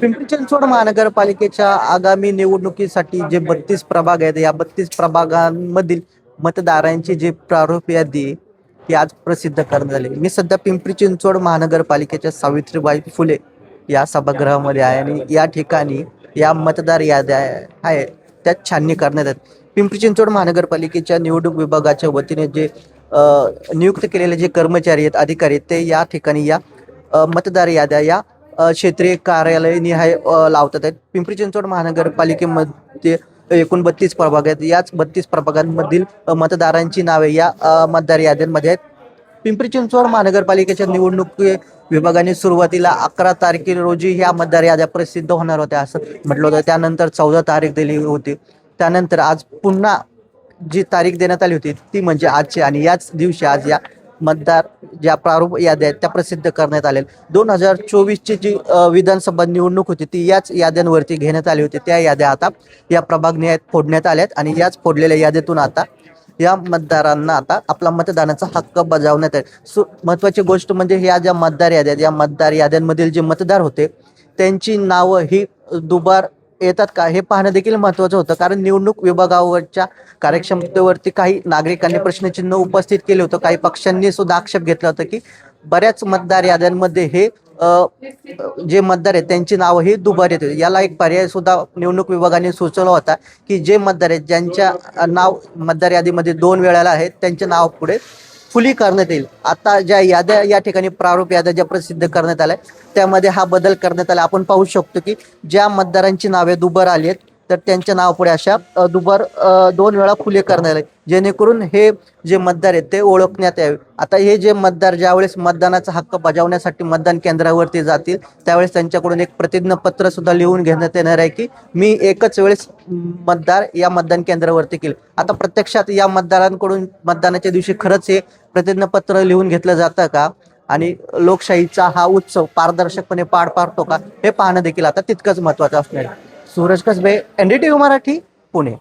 पिंपरी चिंचवड महानगरपालिकेच्या आगामी निवडणुकीसाठी जे बत्तीस प्रभाग आहेत या बत्तीस प्रभागांमधील मतदारांची जे प्रारूप यादी ती ही आज प्रसिद्ध करण्यात आली. मी सध्या पिंपरी चिंचवड महानगरपालिकेच्या सावित्रीबाई फुले या सभागृहामध्ये आहे आणि या ठिकाणी या मतदार याद्या आहे त्यात छाननी करण्यात आहेत. पिंपरी चिंचवड महानगरपालिकेच्या निवडणूक विभागाच्या वतीने जे नियुक्त केलेले जे कर्मचारी आहेत अधिकारी आहेत ते या ठिकाणी या मतदार याद्या या क्षेत्रीय कार्यालय निहाय लावतात आहेत. पिंपरी चिंचवड महानगरपालिकेमध्ये एकूण बत्तीस प्रभाग आहेत. याच बत्तीस प्रभागांमधील मतदारांची नावे या मतदार याद्यांमध्ये आहेत. पिंपरी चिंचवड महानगरपालिकेच्या निवडणूक विभागाने सुरुवातीला अकरा तारखे रोजी ह्या मतदार याद्या प्रसिद्ध होणार होत्या असं म्हटलं होतं. त्यानंतर चौदा तारीख दिली होती. त्यानंतर आज पुन्हा जी तारीख देण्यात आली होती ती म्हणजे आजची. आणि याच दिवशी आज या मतदार ज्या प्रारूप याद्या आहेत त्या प्रसिद्ध करण्यात आल्या दोन हजार चोवीसची जी विधानसभा निवडणूक होती ती याच याद्यांवरती घेण्यात आली होती. त्या याद्या आता या प्रभागने फोडण्यात आल्यात आणि याच फोडलेल्या यादीतून आता या मतदारांना आता आपला मतदानाचा हक्क बजावण्यात आहे. सु महत्वाची गोष्ट म्हणजे ह्या ज्या मतदार याद्या आहेत, या मतदार याद्यांमधील जे मतदार होते त्यांची नावं ही दुबार येतात का? हे पाहणं देखील महत्वाचं होतं. कारण निवडणूक विभागावरच्या कार्यक्षमतेवरती काही नागरिकांनी प्रश्नचिन्ह उपस्थित केले होतं. काही पक्षांनी सुद्धा आक्षेप घेतला होता की बऱ्याच मतदार याद्यांमध्ये हे जे मतदार आहेत त्यांची नावं ही दुबार येते याला एक पर्याय सुद्धा निवडणूक विभागाने सुचवला होता की जे मतदार आहेत ज्यांच्या नाव मतदार यादीमध्ये दोन वेळाला आहेत त्यांचे नाव पुढे फुली करण्यात येईल. आता ज्या याद्या या ठिकाणी प्रारूप याद्या ज्या प्रसिद्ध करण्यात आल्या त्यामध्ये हा बदल करण्यात आला. आपण पाहू शकतो की ज्या मतदारांची नावे दुबर आली आहेत तर त्यांच्या नावापुढे अशा दुबार दोन वेळा खुले करण्यात आले. जेणेकरून हे जे मतदार आहेत ते ओळखण्यात यावे. आता हे जे मतदार ज्यावेळेस मतदानाचा हक्क बजावण्यासाठी मतदान केंद्रावरती जातील त्यावेळेस त्यांच्याकडून एक प्रतिज्ञापत्र सुद्धा लिहून घेण्यात येणार आहे की मी एकच वेळेस मतदार या मतदान केंद्रावरती केलं. आता प्रत्यक्षात या मतदारांकडून मतदानाच्या दिवशी खरंच हे प्रतिज्ञापत्र लिहून घेतलं जातं का? आणि लोकशाहीचा हा उत्सव पारदर्शकपणे पार पाडतो का? हे पाहणं देखील आता तितकंच महत्वाचं असणार आहे. सूरज कसबे एनडीटीव्ही मराठी पुणे.